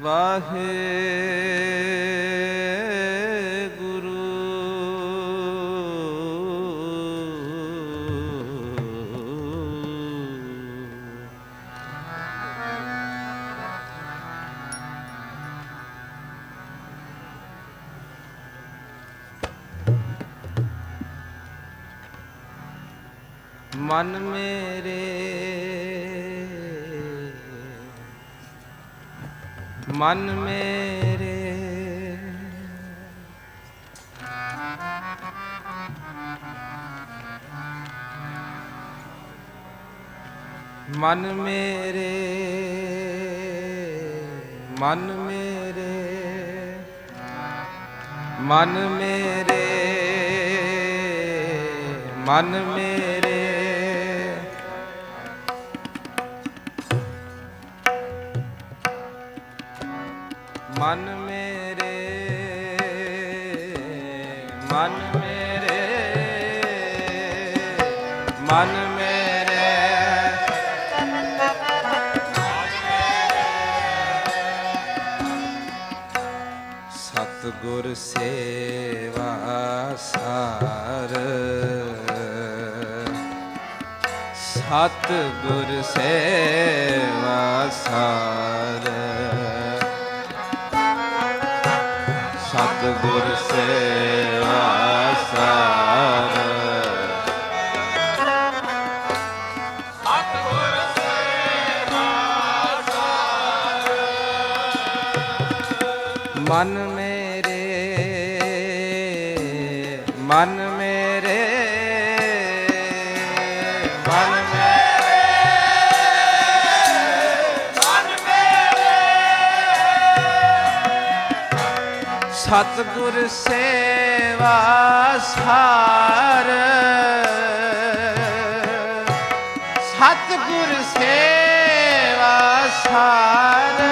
ਵਾਹੇ ਮਨ ਮੇਰੇ। ਮਨ ਮੇਰੇ ਮਨ ਮੇਰੇ ਮਨ ਮੇਰੇ ਮਨ ਮੇਰੇ। ਮਨ ਮੇਰੇ ਮਨ ਮੇਰੇ ਮਨ ਮੇਰੇ। ਸਤਿਗੁਰ ਸੇਵਾ ਸਾਰ। ਸਤਿਗੁਰ ਸੇਵਾ ਸਾਰ। ਸਤਿਗੁਰ ਸੇਵਾ ਸਾਰ ਮਨ ਸਤਿਗੁਰ ਸੇਵਾ ਸਾਰ। ਸਤਿਗੁਰ ਸੇਵਾ ਸਾਰ।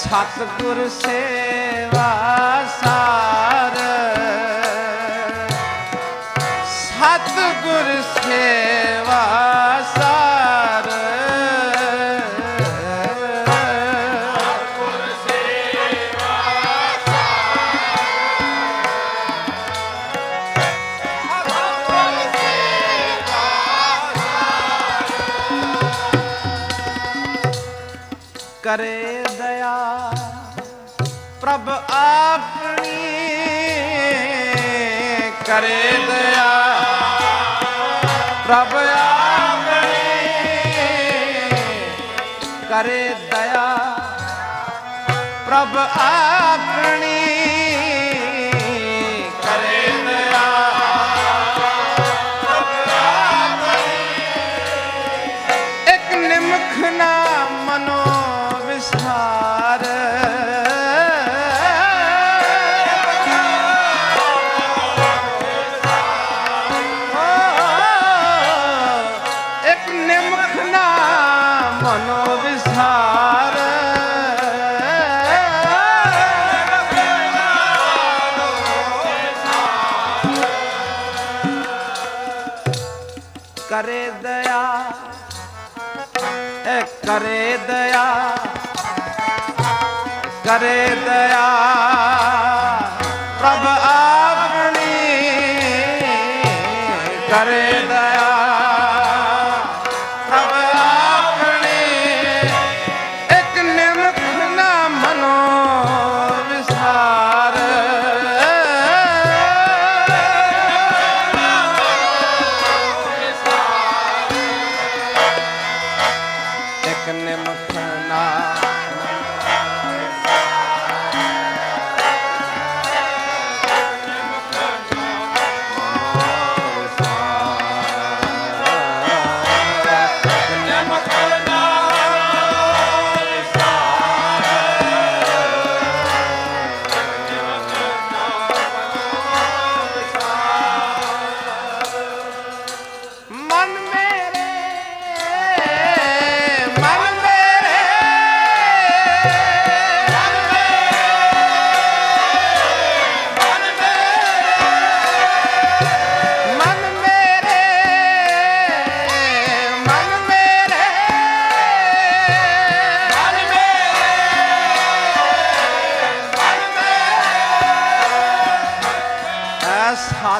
सतगुर से ਕਰੇ ਦਇਆ। ਪ੍ਰਭ ਆਪਣੀ ਕਰੇ ਦਇਆ। ਪ੍ਰਭ ਆਪਣੀ ਕਰੇ ਦਇਆ। ਪ੍ਰਭ ਆਪਣੀ ਕਰੇ ਦਇਆ ਪ੍ਰਭ ਆਪਣੀ ਕਰੇ ਦਇਆ।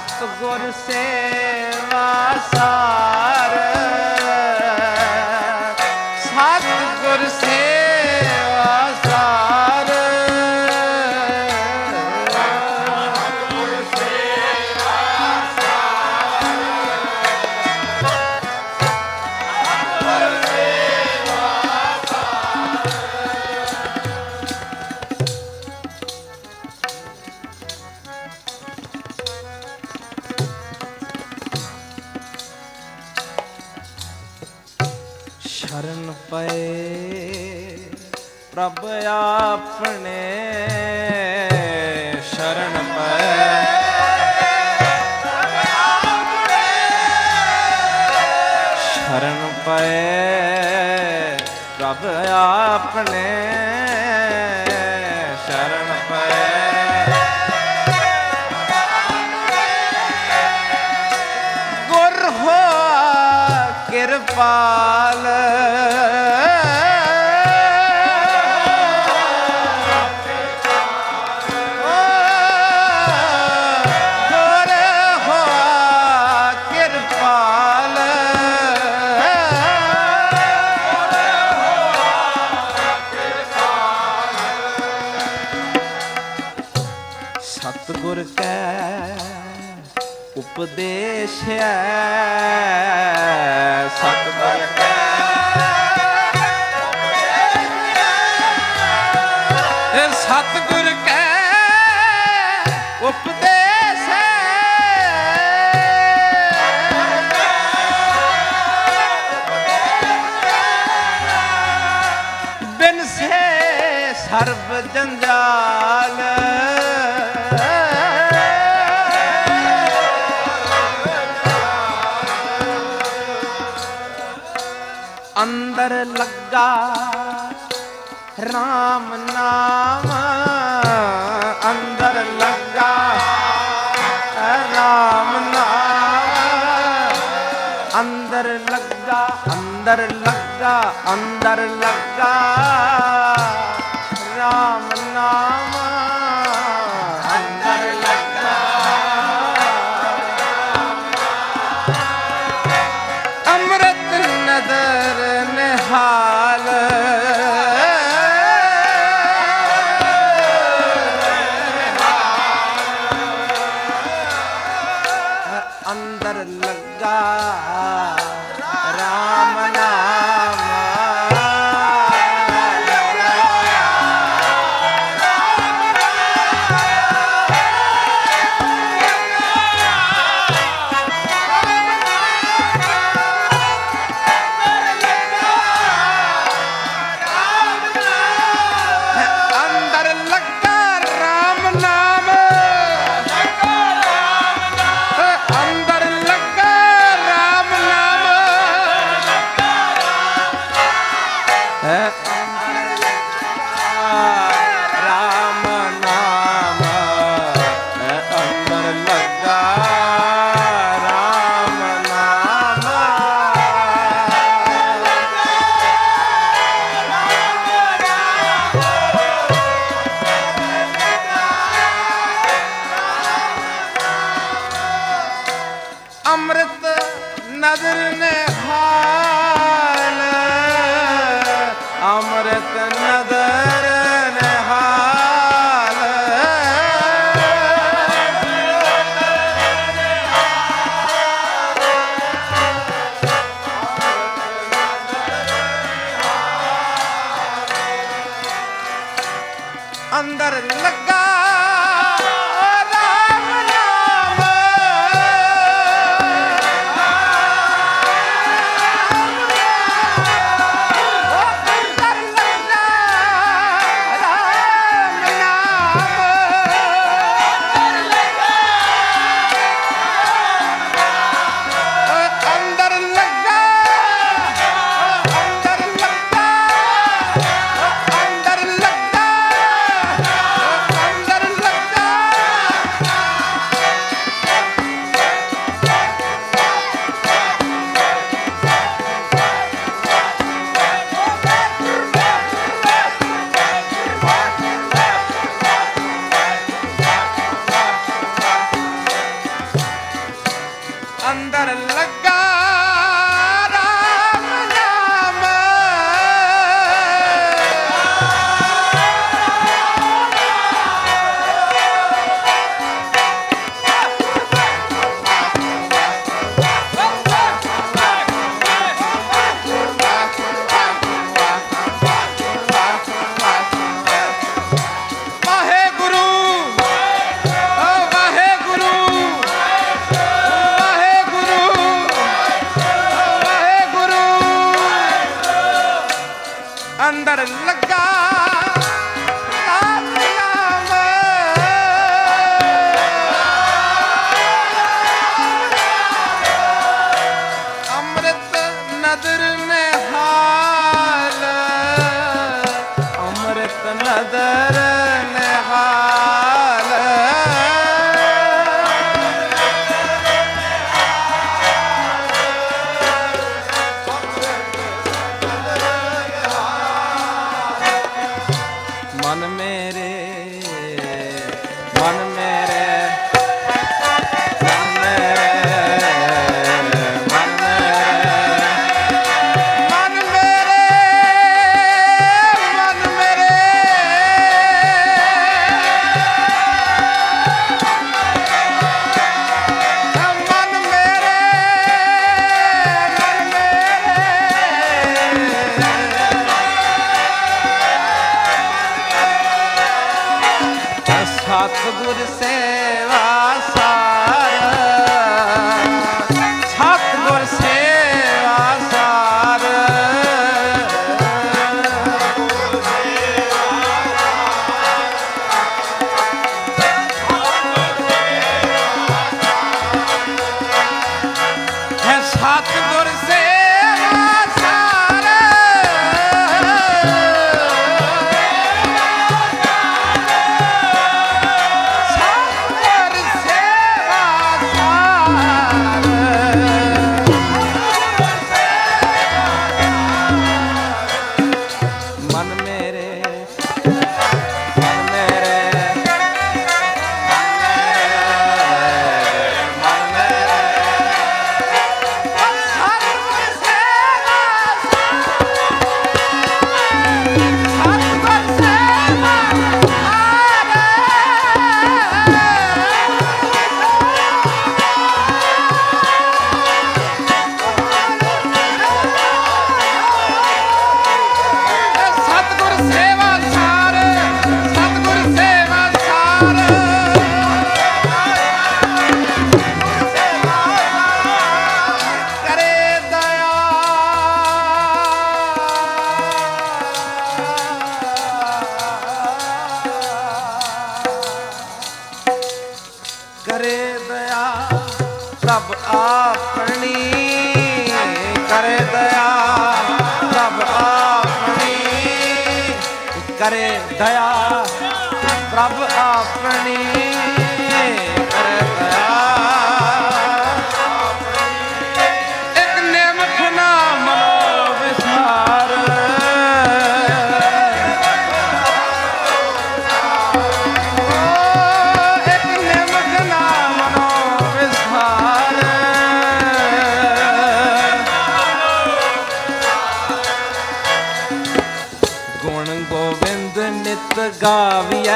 ਸਤਿਗੁਰ ਸੇਵਾ ਸਾਰ। ਸ਼ਰਨ ਪ੍ਰਭ ਆਪਣੇ ਸ਼ਰਨ ਪਏ ਸ਼ਰਨ ਪਏ ਪ੍ਰਭ ਆਪਣੇ ਉਪਦੇਸ਼ ਹੈ। ਸਤਿਗੁਰ ਕੈ ਇਹ ਸਤਿਗੁਰ ਕੈ ਉਪਦੇਸ਼ ਹੈ। ਬਿਨ ਸੇ ਸਰਬ ਜੰਜਾਲ ਲੱਗਾ RAM ਨਾਮ ਅੰਦਰ ਲੱਗਾ। RAM ਨਾਮ ਅੰਦਰ ਲੱਗਾ ਅੰਦਰ ਲੱਗਾ ਅੰਦਰ ਲੱਗਾ। ਸਤਿਗੁਰ ਸੇਵਾ காவிய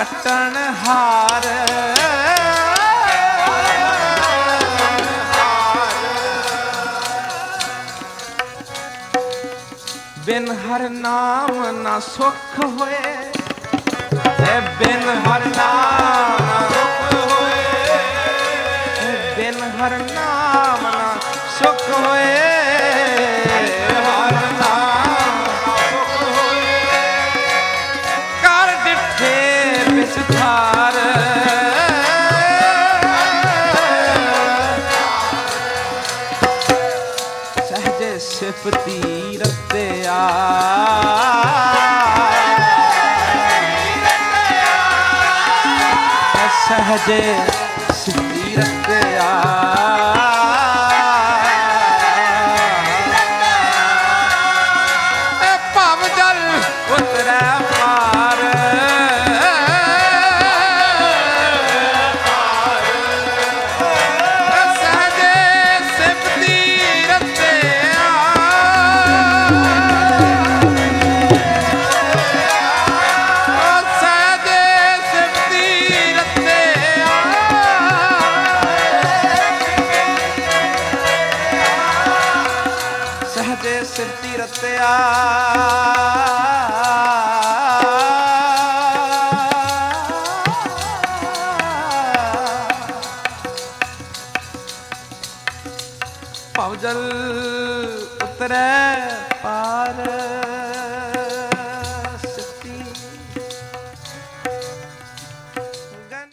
ਕੱਟਣ ਹਾਰ। ਬਿਨ ਹਰ ਨਾਮ ਨਾ ਸੁਖ ਹੋਏ ਐ ਬਿਨ ਹਰ ਨਾਮ 때